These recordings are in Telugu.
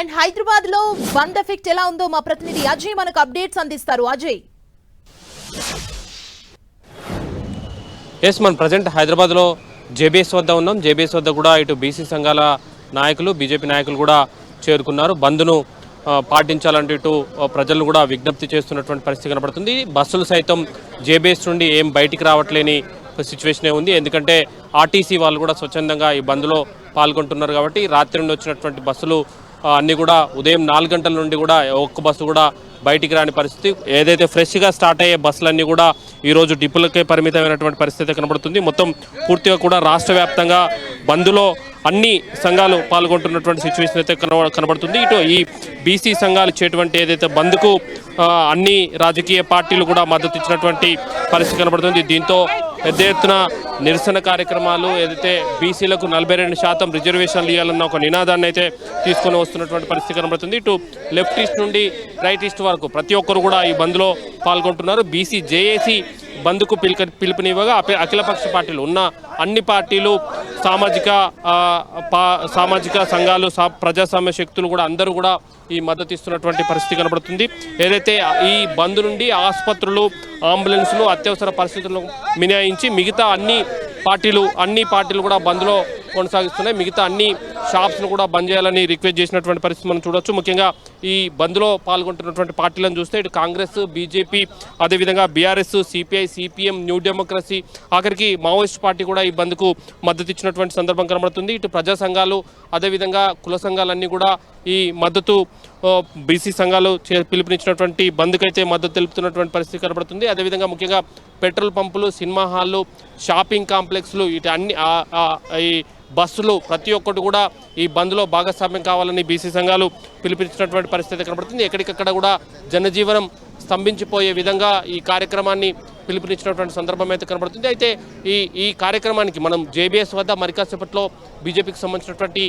అండ్ హైదరాబాద్లో బంద్ ఎఫెక్ట్ ఎలా ఉందో మా ప్రతినిధి అజయ్ మనకు అప్డేట్స్ అందిస్తారు. అజయ్. ఎస్ మనం ప్రజెంట్ హైదరాబాద్లో జేబీఎస్ వద్ద ఉన్నాం. జేబీఎస్ వద్ద కూడా ఇటు బీసీ సంఘాల నాయకులు బీజేపీ నాయకులు కూడా చేరుకున్నారు. బంద్ను పాటించాలంటూ ఇటు ప్రజలు ప్రజలను కూడా విజ్ఞప్తి చేస్తున్నటువంటి పరిస్థితి కనబడుతుంది. బస్సులు సైతం జేబీఎస్ నుండి ఏం బయటికి రావట్లేని సిచ్యువేషనే ఉంది. ఎందుకంటే ఆర్టీసీ వాళ్ళు కూడా స్వచ్ఛందంగా ఈ బంద్లో పాల్గొంటున్నారు కాబట్టి రాత్రి నుండి వచ్చినటువంటి బస్సులు అన్నీ కూడా ఉదయం నాలుగు గంటల నుండి కూడా ఒక్క బస్సు కూడా బయటికి రాని పరిస్థితి. ఏదైతే ఫ్రెష్గా స్టార్ట్ అయ్యే బస్సులన్నీ కూడా ఈరోజు డిప్పులకే పరిమితమైనటువంటి పరిస్థితి కనబడుతుంది. మొత్తం పూర్తిగా కూడా రాష్ట్ర వ్యాప్తంగా బంద్లో అన్ని సంఘాలు పాల్గొంటున్నటువంటి సిచ్యువేషన్ అయితే కనబడుతుంది. ఇటు ఈ బీసీ సంఘాలు ఇచ్చేటువంటి ఏదైతే బంద్కు అన్ని రాజకీయ పార్టీలు కూడా మద్దతు ఇచ్చినటువంటి పరిస్థితి కనబడుతుంది. దీంతో పెద్ద ఎత్తున నిరసన కార్యక్రమాలు ఏదైతే బీసీలకు నలభై రెండు శాతం రిజర్వేషన్లు ఇవ్వాలన్న ఒక నినాదాన్ని అయితే తీసుకొని వస్తున్నటువంటి పరిస్థితి కనబడుతుంది. ఇటు లెఫ్ట్ ఈస్ట్ నుండి రైట్ ఈస్ట్ వరకు ప్రతి ఒక్కరు కూడా ఈ బంద్లో పాల్గొంటున్నారు. బీసీ జేఏసీ బంద్కు పిలుక పిలుపునివ్వగా అపి- అఖిలపక్ష పార్టీలు ఉన్న అన్ని పార్టీలు సామాజిక పా- సామాజిక సంఘాలు సా- ప్రజాస్వామ్య శక్తులు కూడా అందరూ కూడా ఈ మద్దతు ఇస్తున్నటువంటి పరిస్థితి కనబడుతుంది. ఏదైతే ఈ బంద్ నుండి ఆసుపత్రులు అంబులెన్సులు అత్యవసర పరిస్థితులను మినహాయించి మిగతా అన్ని పార్టీలు అన్ని పార్టీలు కూడా బంద్లో కొనసాగిస్తున్నాయి. మిగతా అన్ని షాప్స్ను కూడా బంద్ చేయాలని రిక్వెస్ట్ చేసినటువంటి పరిస్థితి మనం చూడొచ్చు. ముఖ్యంగా ఈ బంద్లో పాల్గొంటున్నటువంటి పార్టీలను చూస్తే ఇటు కాంగ్రెస్ బీజేపీ అదేవిధంగా BRS CPI CPM new democracy ఆఖరికి మావోయిస్ట్ పార్టీ కూడా ఈ బంద్కు మద్దతు ఇచ్చినటువంటి సందర్భం కనబడుతుంది. ఇటు ప్రజా సంఘాలు అదేవిధంగా కుల సంఘాలన్నీ కూడా ఈ మద్దతు బీసీ సంఘాలు చే- పిలుపునిచ్చినటువంటి బంద్కు అయితే మద్దతు తెలుపుతున్నటువంటి పరిస్థితి కనబడుతుంది. అదేవిధంగా ముఖ్యంగా పెట్రోల్ పంపులు సినిమా హాళ్ళు షాపింగ్ కాంప్లెక్స్లు ఇటు అన్ని ఈ బస్సులు ప్రతి ఒక్కటి కూడా ఈ బంద్లో భాగస్వామ్యం కావాలని బీసీ సంఘాలు పిలిపించినటువంటి పరిస్థితి కనబడుతుంది. ఎక్కడికక్కడ కూడా జనజీవనం స్తంభించిపోయే విధంగా ఈ కార్యక్రమాన్ని పిలుపునిచ్చినటువంటి సందర్భం అయితే కనబడుతుంది. అయితే ఈ ఈ కార్యక్రమానికి మనం జేబీఎస్ వద్ద మరికాసేపట్లో బీజేపీకి సంబంధించినటువంటి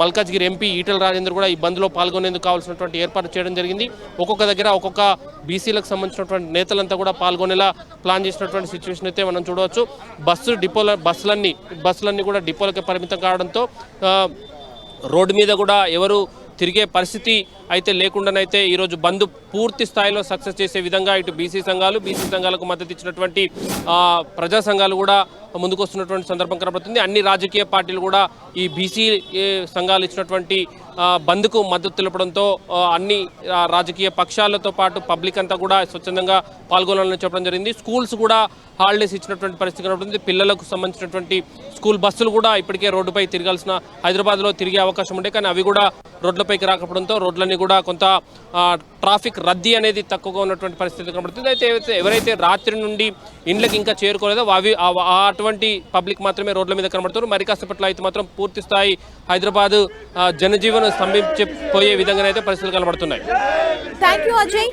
మల్కాజ్గిరి ఎంపీ ఈటల రాజేందర్ కూడా ఈ బంద్లో పాల్గొనేందుకు కావాల్సినటువంటి ఏర్పాటు చేయడం జరిగింది. ఒక్కొక్క దగ్గర ఒక్కొక్క బీసీలకు సంబంధించినటువంటి నేతలంతా కూడా పాల్గొనేలా ప్లాన్ చేసినటువంటి సిచ్యువేషన్ అయితే మనం చూడవచ్చు. బస్సు డిపోల బస్సులన్నీ బస్సులన్నీ కూడా డిపోలకే పరిమితం కావడంతో రోడ్డు మీద కూడా ఎవరు తిరిగే పరిస్థితి అయితే లేకుండానైతే ఈరోజు బంద్ పూర్తి స్థాయిలో సక్సెస్ చేసే విధంగా ఇటు బీసీ సంఘాలు బీసీ సంఘాలకు మద్దతు ఇచ్చినటువంటి ప్రజా సంఘాలు కూడా ముందుకొస్తున్నటువంటి సందర్భం కనబడుతుంది. అన్ని రాజకీయ పార్టీలు కూడా ఈ బీసీ సంఘాలు ఇచ్చినటువంటి బంద్కు మద్దతు తెలపడంతో అన్ని రాజకీయ పక్షాలతో పాటు పబ్లిక్ అంతా కూడా స్వచ్ఛందంగా పాల్గొనాలని చెప్పడం జరిగింది. స్కూల్స్ కూడా హాలిడేస్ ఇచ్చినటువంటి పరిస్థితి కనబడుతుంది. పిల్లలకు సంబంధించినటువంటి స్కూల్ బస్సులు కూడా ఇప్పటికే రోడ్డుపై తిరగాల్సిన హైదరాబాద్లో తిరిగే అవకాశం ఉండే కానీ అవి కూడా రోడ్లపైకి రాకపోవడంతో రోడ్లన్నీ కూడా కొంత ట్రాఫిక్ రద్దీ అనేది తక్కువగా ఉన్నటువంటి పరిస్థితి కనబడుతుంది. అయితే ఎవరైతే- రాత్రి నుండి ఇండ్లకి ఇంకా చేరుకోలేదో అవి అటువంటి పబ్లిక్ మాత్రమే రోడ్ల మీద కనబడుతారు మరి కాసేపట్లో అయితే మాత్రం పూర్తి స్థాయి హైదరాబాద్ జనజీవనం స్తంభించిపోయే విధంగానైతే పరిస్థితులు కనబడుతున్నాయి థ్యాంక్ యూ అజయ్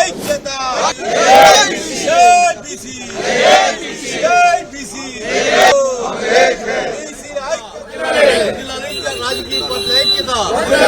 ఐక్యత బీసీ బీసీ రాజకీయ పార్టీల ఐక్యత ప్రయత్నం చేయండి బీసీ రిజర్వేషన్ కేంద్ర ప్రభుత్వం తొమ్మిదో షెడ్యూల్లో